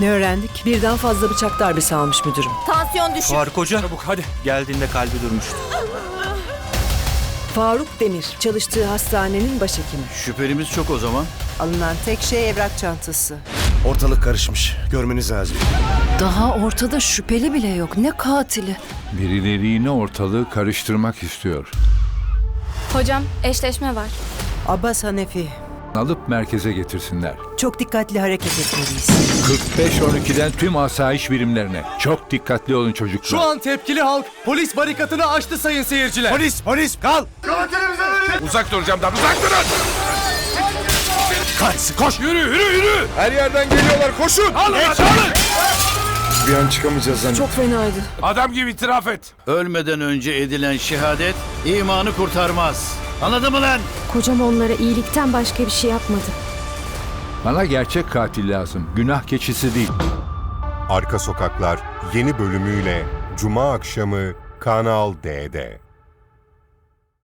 Ne öğrendik? Birden fazla bıçak darbesi almış müdürüm. Tansiyon düşük. Faruk Hoca. Çabuk hadi. Geldiğinde kalbi durmuştu. Faruk Demir, çalıştığı hastanenin başhekimi. Şüphelimiz çok o zaman. Alınan tek şey evrak çantası. Ortalık karışmış. Görmeniz lazım. Daha ortada şüpheli bile yok. Ne katili? Birileri yine ortalığı karıştırmak istiyor. Hocam eşleşme var. Abbas Hanefi. Alıp merkeze getirsinler. Çok dikkatli hareket etmeliyiz. 45-12'den tüm asayiş birimlerine. Çok dikkatli olun çocuklar. Şu an tepkili halk polis barikatını açtı sayın seyirciler. Polis, polis kal. Uzak dur camdan uzak durun! Kahretsin koş. Yürü yürü yürü! Her yerden geliyorlar koşun. Alın hadi alın! Bir an çıkamayacağız zannettim. Çok fenaydı. Adam gibi itiraf et. Ölmeden önce edilen şehadet imanı kurtarmaz. Anladın mı lan? Kocam onlara iyilikten başka bir şey yapmadı. Bana gerçek katil lazım. Günah keçisi değil. Arka Sokaklar yeni bölümüyle Cuma akşamı Kanal D'de.